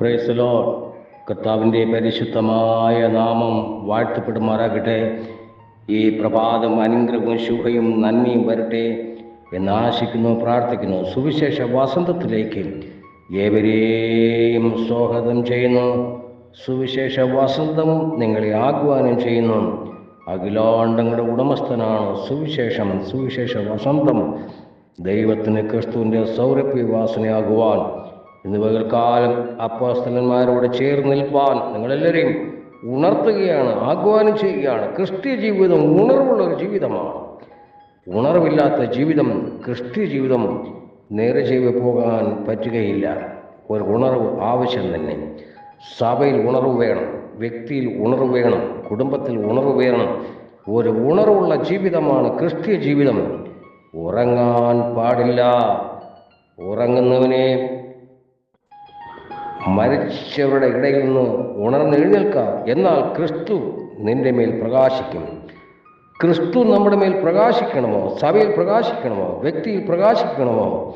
പ്രൈസലോ കർത്താവിന്റെ പരിശുദ്ധമായ നാമം വാഴ്ത്തപ്പെടുമാറാകട്ടെ. ഈ പ്രഭാതം അനുഗ്രഹവും ശുഭയും നന്മയും വരട്ടെ എന്നാശിക്കുന്നു പ്രാർത്ഥിക്കുന്നു. സുവിശേഷ വസന്തത്തിലേക്ക് ഏവരെയും സ്വാഗതം ചെയ്യുന്നു. സുവിശേഷ വസന്തം നിങ്ങളെ ആഹ്വാനം ചെയ്യുന്നു. അഖിലാണ്ടങ്ങളുടെ ഉടമസ്ഥനാണ് സുവിശേഷം. സുവിശേഷ വസന്തം ദൈവത്തിന് ക്രിസ്തുവിന്റെ സൗരഭ്യവാസനയാകുവാൻ ഇന്ന് പകൽക്കാലം അപ്പോസ്തലന്മാരോട് ചേർന്ന് നിൽപ്പാൻ നിങ്ങളെല്ലാവരെയും ഉണർത്തുകയാണ് ആഹ്വാനം ചെയ്യുകയാണ്. ക്രിസ്ത്യ ജീവിതം ഉണർവുള്ള ഒരു ജീവിതമാണ്. ഉണർവില്ലാത്ത ജീവിതം ക്രിസ്ത്യ ജീവിതം നേരെ ചെയ്ത് പോകാൻ പറ്റുകയില്ല. ഒരു ഉണർവ് ആവശ്യം തന്നെ. സഭയിൽ ഉണർവ് വേണം വ്യക്തിയിൽ ഉണർവ് വേണം കുടുംബത്തിൽ ഉണർവ് വേണം. ഒരു ഉണർവുള്ള ജീവിതമാണ് ക്രിസ്ത്യ ജീവിതം. ഉറങ്ങാൻ പാടില്ല. ഉറങ്ങുന്നവനെ മരിച്ചവരുടെ ഇടയിൽ നിന്ന് ഉണർന്നെഴുന്നേൽക്കാം എന്നാൽ ക്രിസ്തു നിന്റെ മേൽ പ്രകാശിക്കും. ക്രിസ്തു നമ്മുടെ മേൽ പ്രകാശിക്കണമോ? സഭയിൽ പ്രകാശിക്കണമോ? വ്യക്തിയിൽ പ്രകാശിക്കണമോ?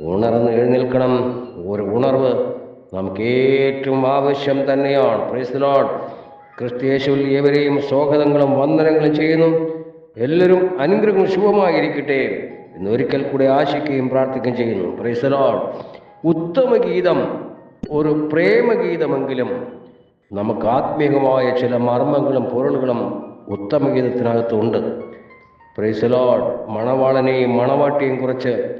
ഉണർന്ന് എഴുന്നേൽക്കണം. ഒരു ഉണർവ് നമുക്ക് ഏറ്റവും ആവശ്യം തന്നെയാണ്. പ്രൈസ്ലോഡ് ക്രിസ്തുയേശുവിൽ ഏവരെയും സ്വാഗതങ്ങളും വന്ദനങ്ങളും ചെയ്യുന്നു. എല്ലാവരും അനുഗ്രഹം ശുഭമായിരിക്കട്ടെ എന്നൊരിക്കൽ കൂടെ ആശിക്കുകയും പ്രാർത്ഥിക്കുകയും ചെയ്യുന്നു. പ്രൈസലോഡ് ഉത്തമ ഗീതം ഒരു പ്രേമഗീതമെങ്കിലും നമുക്ക് ആത്മീയമായ ചില മർമ്മങ്ങളും പൊരുളുകളും ഉത്തമഗീതത്തിനകത്തുണ്ട് പ്രൈസലോഡ് മണവാളനെയും മണവാട്ടിയും കുറിച്ച്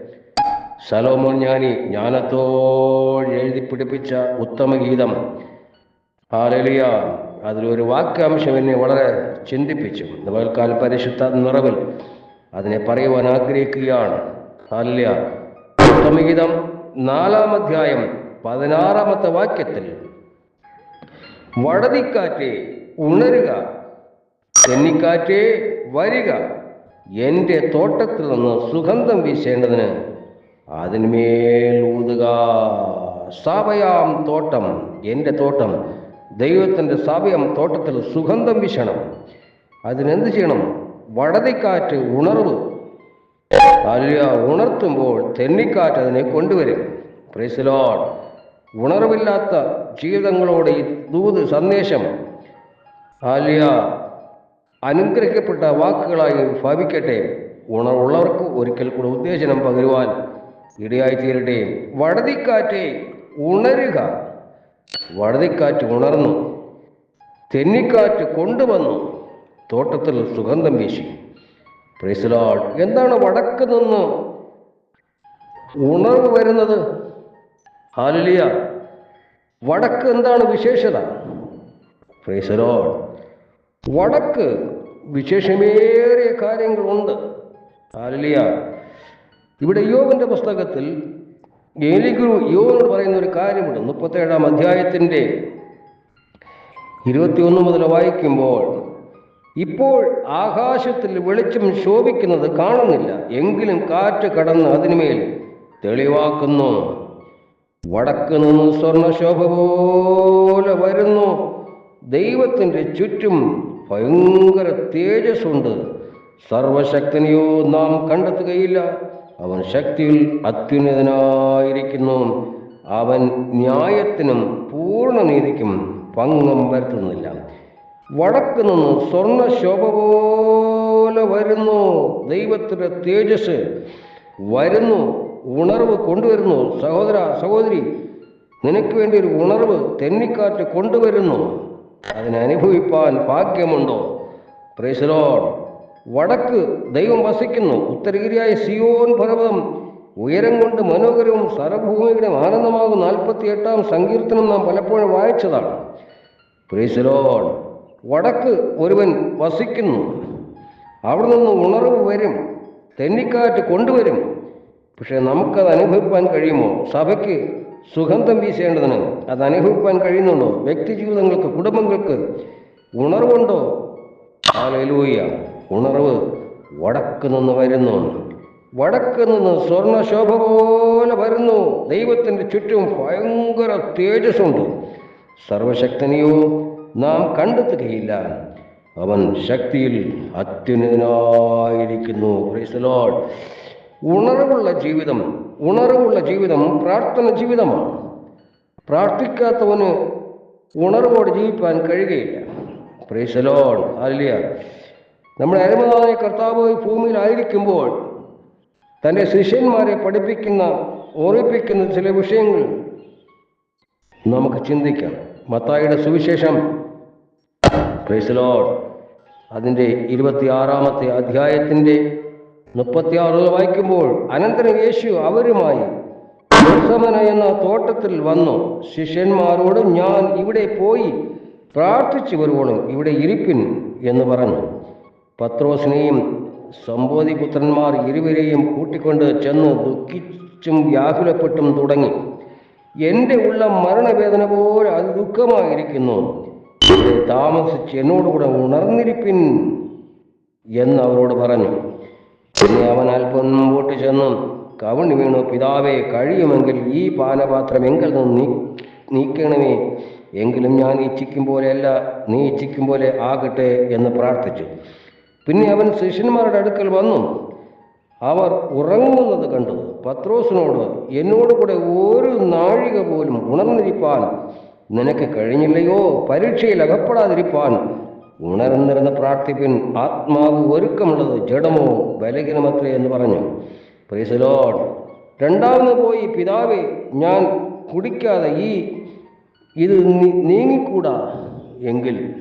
സലോമോൻ ജ്ഞാനി ജ്ഞാനത്തോട് എഴുതി പിടിപ്പിച്ച ഉത്തമഗീതം. ഹാലലിയ അതിലൊരു വാക്യാംശം എന്നെ വളരെ ചിന്തിപ്പിച്ചു. പകൽക്കാലം പരിശുദ്ധ നിറവിൽ അതിനെ പറയുവാൻ ആഗ്രഹിക്കുകയാണ്. ഹാലിയ ഉത്തമഗീതം നാലാം അധ്യായം പതിനാറാമത്തെ വാക്യത്തിൽ വടതിക്കാറ്റെ ഉണരുക തെന്നിക്കാറ്റേ വരിക എന്റെ തോട്ടത്തിൽ നിന്ന് സുഗന്ധം വീശേണ്ടതിന് അതിന്മേൽ ഊതുക. സാവയാം തോട്ടം എന്റെ തോട്ടം ദൈവത്തിന്റെ സാവയം തോട്ടത്തിൽ സുഗന്ധം വീശണം. അതിനെന്ത് ചെയ്യണം? വടതിക്കാറ്റ് ഉണർവ്. അല്ല ഉണർത്തുമ്പോൾ തെന്നിക്കാറ്റ് അതിനെ കൊണ്ടുവരും. പ്രൈസലോൺ ഉണർവില്ലാത്ത ജീവിതങ്ങളോട് ഈ ദൂത് സന്ദേശം ആലിയ അനുഗ്രഹിക്കപ്പെട്ട വാക്കുകളായി ഭാവിക്കട്ടെ. ഉണർവുള്ളവർക്ക് ഒരിക്കൽ കൂടെ ഉത്തേജനം പകരുവാൻ ഇടയായി തീരട്ടെ. വടതിക്കാറ്റെ ഉണരുക. വടതിക്കാറ്റ് ഉണർന്നു. തെന്നിക്കാറ്റ് കൊണ്ടുവന്നു. തോട്ടത്തിൽ സുഗന്ധം വീശി. പ്രൈസലോൾ എന്താണ് വടക്ക് നിന്ന് ഉണർവ് വരുന്നത്? ഹാലിയ വടക്ക് എന്താണ് വിശേഷത? പ്രൈസലോൾ വടക്ക് വിശേഷമേറിയ കാര്യങ്ങളുണ്ട്. ഹാലിയ ഇവിടെ യോവിന്റെ പുസ്തകത്തിൽ ഏലിഗുരു യോവിനോട് പറയുന്ന ഒരു കാര്യമുണ്ട്. മുപ്പത്തേഴാം അധ്യായത്തിന്റെ ഇരുപത്തിയൊന്ന് മുതൽ വായിക്കുമ്പോൾ ഇപ്പോൾ ആകാശത്തിൽ വെളിച്ചം ശോഭിക്കുന്നത് കാണുന്നില്ല. എങ്കിലും കാറ്റ് കടന്ന് അതിനുമേൽ തെളിവാക്കുന്നു. വടക്ക് നിന്ന് സ്വർണശോഭ പോലെ വരുന്നു. ദൈവത്തിന്റെ ചുറ്റും ഭയങ്കര തേജസ്സുണ്ട്. സർവശക്തനെയോ നാം കണ്ടെത്തുകയില്ല. അവൻ ശക്തിയിൽ അത്യുന്നതനായിരിക്കുന്നു. അവൻ ന്യായത്തിനും പൂർണനീതിക്കും ഭംഗം വരുത്തുന്നില്ല. വടക്ക് നിന്ന് സ്വർണശോഭ പോലെ വരുന്നു. ദൈവത്തിന്റെ തേജസ് വരുന്നു. ഉണർവ് കൊണ്ടുവരുന്നു. സഹോദര സഹോദരി നിനക്ക് വേണ്ടി ഒരു ഉണർവ് തെന്നിക്കാറ്റ് കൊണ്ടുവരുന്നു. അതിനനുഭവിപ്പാൻ ഭാഗ്യമുണ്ടോ? പ്രേസലോൺ വടക്ക് ദൈവം വസിക്കുന്നു. ഉത്തരഗിരിയായ സിയോൻ പർവതം ഉയരം കൊണ്ട് മനോഹരവും സർവഭൂമിയുടെ ആനന്ദമാകും നാൽപ്പത്തി എട്ടാം സങ്കീർത്തനം നാം പലപ്പോഴും വായിച്ചതാണ്. പ്രീസലോൺ വടക്ക് ഒരുവൻ വസിക്കുന്നു. അവിടെ നിന്ന് ഉണർവ് വരും. തെന്നിക്കാറ്റ് കൊണ്ടുവരും. പക്ഷെ നമുക്കത് അനുഭവിക്കാൻ കഴിയുമോ? സഭയ്ക്ക് സുഗന്ധം വീശേണ്ടതിന് അത് അനുഭവിക്കാൻ കഴിയുന്നുണ്ടോ? വ്യക്തി ജീവിതങ്ങൾക്ക് കുടുംബങ്ങൾക്ക് ഉണർവുണ്ടോ? ആലൂയ ഉണർവ് വടക്ക് നിന്ന് വരുന്നു. വടക്ക് നിന്ന് സ്വർണശോഭ പോലെ വരുന്നു. ദൈവത്തിന്റെ ചുറ്റും ഭയങ്കര തേജസ്സുണ്ട്. സർവശക്തനെയോ നാം കണ്ടെത്തുകയില്ല. അവൻ ശക്തിയിൽ അത്യുന്നതനായിരിക്കുന്നു. ക്രൈസ്തലോഡ് ഉണർവുള്ള ജീവിതം ഉണർവുള്ള ജീവിതം പ്രാർത്ഥന ജീവിതമാണ് പ്രാർത്ഥിക്കാത്തവന് ഉണർവോടെ ജീവിക്കാൻ കഴിയുകയില്ല. പ്രേസലോൺ അല്ല നമ്മുടെ അരുമനായ കർത്താവ് ഭൂമിയിലായിരിക്കുമ്പോൾ തന്റെ ശിഷ്യന്മാരെ പഠിപ്പിക്കുന്ന ഓർമ്മിപ്പിക്കുന്ന ചില വിഷയങ്ങൾ നമുക്ക് ചിന്തിക്കാം. മത്തായിയുടെ സുവിശേഷം. പ്രൈസലോഡ് അതിന്റെ ഇരുപത്തിയാറാമത്തെ അധ്യായത്തിന്റെ മുപ്പത്തിയാറിൽ വായിക്കുമ്പോൾ അനന്തരം യേശു അവരുമായി ഗസമന എന്ന തോട്ടത്തിൽ വന്നു. ശിഷ്യന്മാരോട് ഞാൻ ഇവിടെ പോയി പ്രാർത്ഥിച്ചു വരുവോളും ഇവിടെ ഇരിപ്പിൻ എന്ന് പറഞ്ഞു. പത്രോസിനെയും സംബോധിപുത്രന്മാർ ഇരുവരെയും കൂട്ടിക്കൊണ്ട് ചെന്ന് ദുഃഖിച്ചും വ്യാകുലപ്പെട്ടും തുടങ്ങി. എന്റെ ഉള്ള മരണവേദന പോലെ അത് ദുഃഖമായിരിക്കുന്നു. താമസിച്ച് എന്നോടുകൂടെ ഉണർന്നിരിപ്പിൻ എന്ന് അവരോട് പറഞ്ഞു. പിന്നെ അവൻ അല്പം മുമ്പോട്ട് ചെന്നു കവണി വീണു. പിതാവേ കഴിയുമെങ്കിൽ ഈ പാനപാത്രം എങ്കിൽ നിന്ന് നീ നീക്കണമേ. എങ്കിലും ഞാൻ ഇച്ഛിക്കും പോലെയല്ല നീ ഇച്ഛിക്കും പോലെ ആകട്ടെ എന്ന് പ്രാർത്ഥിച്ചു. പിന്നെ അവൻ ശിഷ്യന്മാരുടെ അടുക്കൽ വന്നു. അവർ ഉറങ്ങുന്നത് കണ്ടു. പത്രോസിനോട് എന്നോട് കൂടെ ഒരു നാഴിക പോലും ഉണർന്നിരിപ്പാൻ നിനക്ക് കഴിഞ്ഞില്ലയോ? പരീക്ഷയിൽ അകപ്പെടാതിരിപ്പാൻ ഉണർന്നിരുന്ന് പ്രാർത്ഥിപ്പിൻ ആത്മാവ് ഒരുക്കമുള്ളത് ജഡമോ ബലഹീനമത്രേ എന്ന് പറഞ്ഞു. പ്രീസലോഡ് രണ്ടാമത് പോയി പിതാവേ ഞാൻ കുടിക്കാതെ ഈ ഇത് നീങ്ങിക്കൂടാ എങ്കിൽ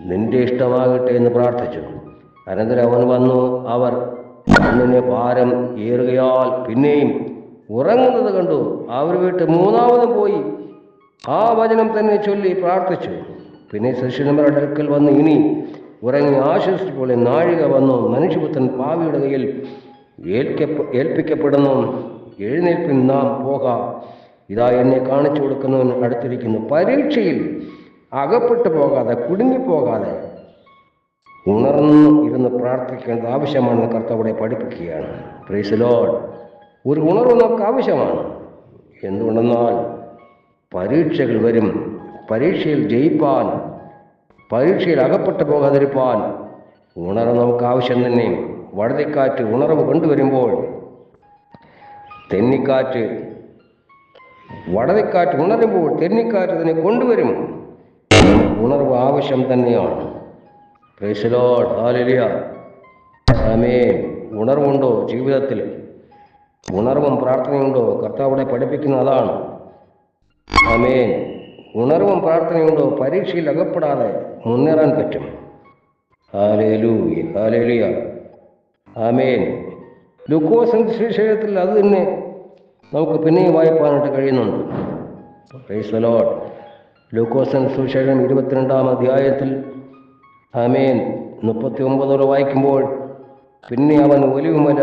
നിന്റെ ഇഷ്ടമാകട്ടെ എന്ന് പ്രാർത്ഥിച്ചു. അനന്തരം അവൻ വന്നു അവർ കണ്ണിന് ഭാരം ഏറുകയാൽ പിന്നെയും ഉറങ്ങുന്നത് കണ്ടു. അവർ വീട്ട് മൂന്നാമതും പോയി. ആ വചനം തന്നെ ചൊല്ലി പ്രാർത്ഥിച്ചു. പിന്നെ ശിഷ്യന്മാരുടെ അടുക്കൽ വന്ന് ഇനി ഉറങ്ങി ആശ്വസിച്ചപ്പോൾ നാഴിക വന്നു. മനുഷ്യപുത്രൻ പാവിയുടെ കയ്യിൽ ഏൽക്കപ്പ ഏൽപ്പിക്കപ്പെടുന്നു. എഴുന്നേൽപ്പിൻ നാം പോകാം. ഇതാ എന്നെ കാണിച്ചു കൊടുക്കുന്നവൻ അടുത്തിരിക്കുന്നു. പരീക്ഷയിൽ അകപ്പെട്ടു പോകാതെ കുടുങ്ങിപ്പോകാതെ ഉണർന്ന് ഇരുന്ന് പ്രാർത്ഥിക്കേണ്ടത് ആവശ്യമാണെന്ന് കർത്താവിടെ പഠിപ്പിക്കുകയാണ്. പ്രൈസ് ലോഡ് ഒരു ഉണർവ് നമുക്ക് ആവശ്യമാണ്. എന്തുകൊണ്ടെന്നാൽ പരീക്ഷകൾ വരും. പരീക്ഷയിൽ ജയിപ്പാൻ പരീക്ഷയിൽ അകപ്പെട്ടു പോകാതിരിപ്പാൻ ഉണർവ് നമുക്ക് ആവശ്യം തന്നെ വഴുതിക്കാറ്റ് ഉണർവ് കൊണ്ടുവരുമ്പോൾ തെന്നിക്കാറ്റ് വടതിക്കാറ്റ് ഉണരുമ്പോൾ തെന്നിക്കാറ്റ് അതിനെ കൊണ്ടുവരും ഉണർവ് ആവശ്യം തന്നെയാണ് പ്രേശലോഡ് ഹാലിയ ആമേൻ ഉണർവുണ്ടോ ജീവിതത്തിൽ ഉണർവും പ്രാർത്ഥനയുണ്ടോ കർത്താവിടെ പഠിപ്പിക്കുന്ന അതാണ് ആമേൻ ഉണർവും പ്രാർത്ഥനയുണ്ടോ പരീക്ഷയിൽ അകപ്പെടാതെ മുന്നേറാൻ പറ്റും. ആമേൻ. ലുക്കോസ് സുവിശേഷത്തിൽ അത് തന്നെ നമുക്ക് പിന്നെയും വായിപ്പാനായിട്ട് കഴിയുന്നുണ്ട്. പ്രൈസ് ലോഡ് ലൂക്കോസൻ സുവിശേഷം ഇരുപത്തിരണ്ടാം അധ്യായത്തിൽ ആമേൻ. മുപ്പത്തി ഒമ്പതോടെ വായിക്കുമ്പോൾ പിന്നെ അവൻ ഒലിവുമല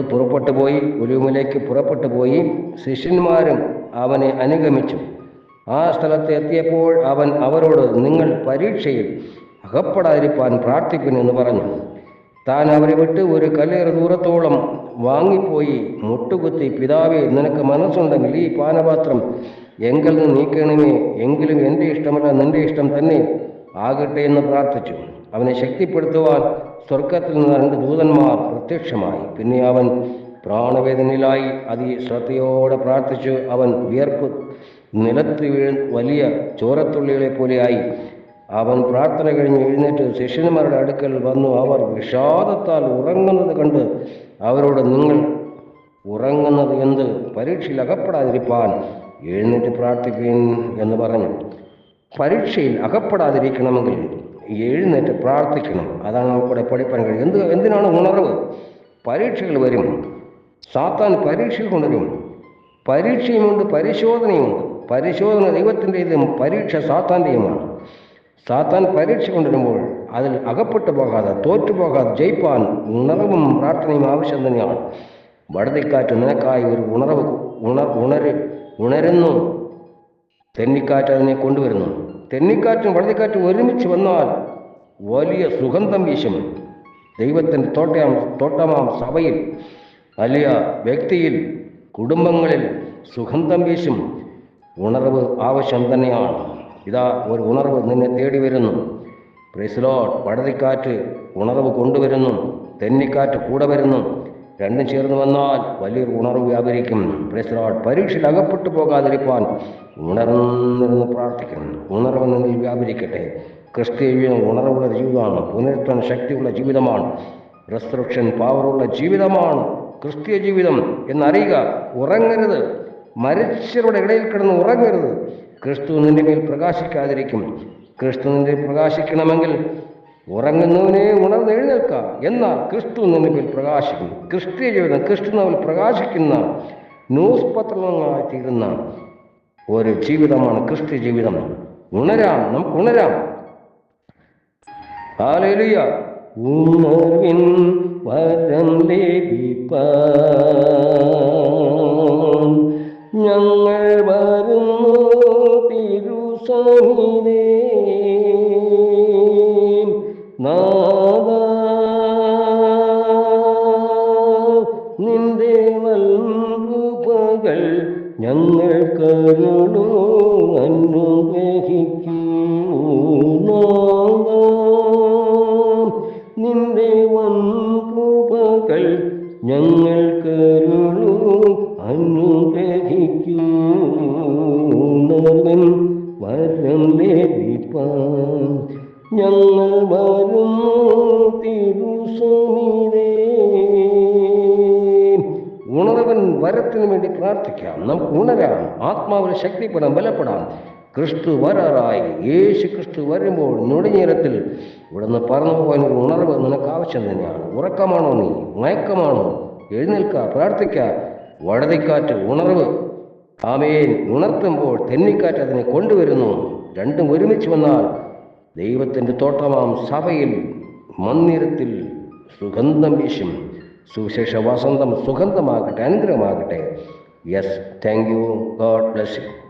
പുറപ്പെട്ടു പോയി. ഒലിവുമലയ്ക്ക് പുറപ്പെട്ടു പോയി. ശിഷ്യന്മാരും അവനെ അനുഗമിച്ചു. ആ സ്ഥലത്ത് എത്തിയപ്പോൾ അവൻ അവരോട് നിങ്ങൾ പരീക്ഷയിൽ അകപ്പെടാതിരിപ്പാൻ പ്രാർത്ഥിക്കുമെന്ന് പറഞ്ഞു. താൻ അവരെ വിട്ട് ഒരു കല്ലേറ് ദൂരത്തോളം വാങ്ങിപ്പോയി. മുട്ടുകുത്തി പിതാവേ നിനക്ക് മനസ്സുണ്ടെങ്കിൽ ഈ പാനപാത്രം എങ്കിൽ നിന്ന് നീക്കണമേ. എങ്കിലും എന്റെ ഇഷ്ടമല്ല നിന്റെ ഇഷ്ടം തന്നെ ആകട്ടെ എന്ന് പ്രാർത്ഥിച്ചു. അവനെ ശക്തിപ്പെടുത്തുവാൻ സ്വർഗത്തിൽ നിന്ന് രണ്ട് ദൂതന്മാർ പ്രത്യക്ഷമായി. പിന്നെ അവൻ പ്രാണവേദനയിലായി അതി ശ്രദ്ധയോടെ പ്രാർത്ഥിച്ചു അവൻ വിയർപ്പ് നിലത്ത് വീഴ് വലിയ ചോരത്തുള്ളികളെ പോലെയായി അവൻ പ്രാർത്ഥന കഴിഞ്ഞ് എഴുന്നേറ്റ് ശിഷ്യന്മാരുടെ അടുക്കൽ വന്നു. അവർ വിഷാദത്താൽ ഉറങ്ങുന്നത് കണ്ട് അവരോട് നിങ്ങൾ ഉറങ്ങുന്നത് എന്ത്? പരീക്ഷയിൽ അകപ്പെടാതിരിപ്പാൻ എഴുന്നേറ്റ് പ്രാർത്ഥിക്കുവിൻ എന്ന് പറഞ്ഞു. പരീക്ഷയിൽ അകപ്പെടാതിരിക്കണമെങ്കിൽ എഴുന്നേറ്റ് പ്രാർത്ഥിക്കണം. അതാണ് നമുക്കിവിടെ പഠിപ്പാൻ കഴിയും എന്ത് എന്തിനാണ് ഉണർവ്? പരീക്ഷകൾ വരും. സാത്താൻ പരീക്ഷകൾ കൊണ്ടുവരും പരീക്ഷയുമുണ്ട് പരിശോധനയുമുണ്ട്. പരിശോധന ദൈവത്തിന്റെതും പരീക്ഷ സാത്താന്റെയുമാണ് സാത്താൻ പരീക്ഷ കൊണ്ടുവരുമ്പോൾ അതിൽ അകപ്പെട്ടു പോകാതെ തോറ്റുപോകാതെ ജയിപ്പാൻ ഉണർവും പ്രാർത്ഥനയും ആവശ്യം തന്നെയാണ്. വടതിക്കാറ്റ് നിനക്കായി ഒരു ഉണർവ് ഉണർ ഉണര് ഉണരുന്നു. തെന്നിക്കാറ്റ് അതിനെ കൊണ്ടുവരുന്നു. തെന്നിക്കാറ്റും വടതിക്കാറ്റും ഒരുമിച്ച് വന്നാൽ വലിയ സുഗന്ധം വീശും. ദൈവത്തിന്റെ തോട്ടയാം തോട്ടമാം സഭയിൽ. വലിയ വ്യക്തിയിൽ കുടുംബങ്ങളിൽ സുഖം വീശും ഉണർവ് ആവശ്യം തന്നെയാണ്. ഇതാ ഒരു ഉണർവ് നിന്നെ തേടി വരുന്നു. പ്രൈസ്ലോട്ട് പടതിക്കാറ്റ് ഉണർവ് കൊണ്ടുവരുന്നു. തെന്നിക്കാറ്റ് കൂടെ വരുന്നു. രണ്ടും ചേർന്ന് വന്നാൽ വലിയൊരു ഉണർവ് വ്യാപരിക്കും. പ്രശ്നോട് പരീക്ഷയിൽ അകപ്പെട്ടു പോകാതിരിക്കാൻ ഉണർന്നിരുന്ന് പ്രാർത്ഥിക്കണം. ഉണർവ് നിന്നിൽ വ്യാപരിക്കട്ടെ. ക്രിസ്തീയ ഉണർവുള്ള ജീവിതമാണ്. പുനരുത്തൻ ശക്തിയുള്ള ജീവിതമാണ്. റെസ്ട്രക്ഷൻ പവറുള്ള ജീവിതമാണ്. ക്രിസ്തീയ ജീവിതം എന്നറിയുക ഉറങ്ങരുത്. മരിച്ചവരുടെ ഇടയിൽ കിടന്ന് ഉറങ്ങരുത്. ക്രിസ്തു നിന്റെ മേൽ പ്രകാശിക്കാതിരിക്കും. ക്രിസ്തു നിന്റെ പ്രകാശിക്കണമെങ്കിൽ ഉറങ്ങുന്നവനെ ഉണർന്ന് എഴുന്നേൽക്കുക എന്നാൽ ക്രിസ്തു നിന്റെ മേൽ പ്രകാശിക്കും. ക്രിസ്തീയ ജീവിതം ക്രിസ്തു നമ്മിൽ പ്രകാശിക്കുന്ന ന്യൂസ് പത്രങ്ങളായി തീരുന്ന ഒരു ജീവിതമാണ് ക്രിസ്ത്യ ജീവിതം. ഉണരാം നമുക്ക് ഉണരാം. ഹാലേലുയ. ഉണർവിൻ വരം ലഭിപ്പാൻ. ഞങ്ങൾ വരുന്നു തിരുസമിതേ നാദ നിന്റെ വൽകൃപകൾ ഞങ്ങൾ കരുണു അനുഗ്രഹിക്കൂ ഞങ്ങൾ വരുന്നു തിരുസുമിതേ ഉണർവൻ വരത്തിനു വേണ്ടി പ്രാർത്ഥിക്കാം. നമുക്ക് ഉണരാം. ആത്മാവിന് ശക്തിപ്പെടാം ബലപ്പെടാം. ക്രിസ്തു വരാറായി. യേശു ക്രിസ്തു വരുമ്പോൾ ഞൊടിഞ്ഞേരത്തിൽ ഇവിടുന്ന് പറന്നു പോകാൻ ഉണർവ് നിനക്ക് ആവശ്യം തന്നെയാണ്. ഉറക്കമാണോ നീ? മയക്കമാണോ? എഴുന്നേൽക്കുക പ്രാർത്ഥിക്കുക വടതിക്കാറ്റ് ഉണർവ്. ആമേൻ. ഉണർത്തുമ്പോൾ തെന്നിക്കാറ്റ് അതിനെ കൊണ്ടുവരുന്നു. രണ്ടും ഒരുമിച്ച് വന്നാൽ ദൈവത്തിന്റെ തോട്ടമാം സഭയിൽ മന്ദിരത്തിൽ സുഗന്ധം വീശും. സുവിശേഷ വസന്തം സുഗന്ധമാകട്ടെ അനുഗ്രഹമാകട്ടെ. Yes thank you God bless you